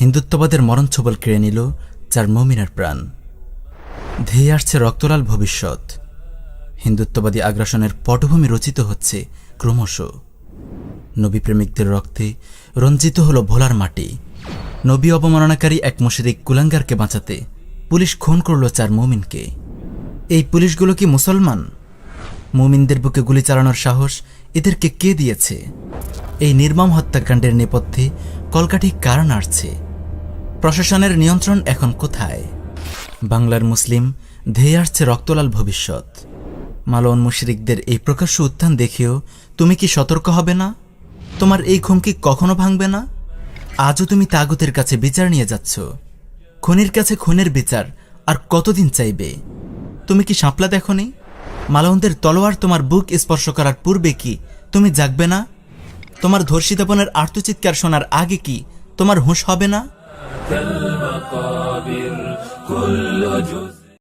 হিন্দুত্ববাদের মরণ ছবল কেড়ে নিল চার মমিনার প্রাণ। ধেয়ে আসছে রক্তলাল ভবিষ্যৎ। হিন্দুত্ববাদী আগ্রাসনের পটভূমি রচিত হচ্ছে ক্রমশ। নবী প্রেমিকদের রক্তে রঞ্জিত হল ভোলার মাটি। নবী অবমাননাকারী এক মুশরিক কুলাঙ্গারকে বাঁচাতে পুলিশ খুন করল চার মমিনকে। এই পুলিশগুলো কি মুসলমান? মুমিনদের বুকে গুলি চালানোর সাহস এদেরকে কে দিয়েছে? এই নির্মম হত্যাকাণ্ডের নেপথ্যে কলকাঠি কার নাড়ছে? প্রশাসনের নিয়ন্ত্রণ এখন কোথায়? বাংলার মুসলিম, ধেয়ে আসছে রক্তলাল ভবিষ্যৎ। মালন মুশরিকদের এই প্রকাশ্য উত্থান দেখেও তুমি কি সতর্ক হবে না? তোমার এই ঘুমকি কখনো ভাঙবে না? আজও তুমি তাগুতের কাছে বিচার নিয়ে যাচ্ছ। খুনির কাছে খুনের বিচার আর কতদিন চাইবে? তুমি কি সাপলা দেখনি? মালহনদের তলোয়ার তোমার বুক স্পর্শ করার পূর্বে কি? তুমি জাগবে না? তোমার ধর্ষিতাপনের আর্তচিৎকার শোনার আগে কি? তোমার হুঁশ হবে না?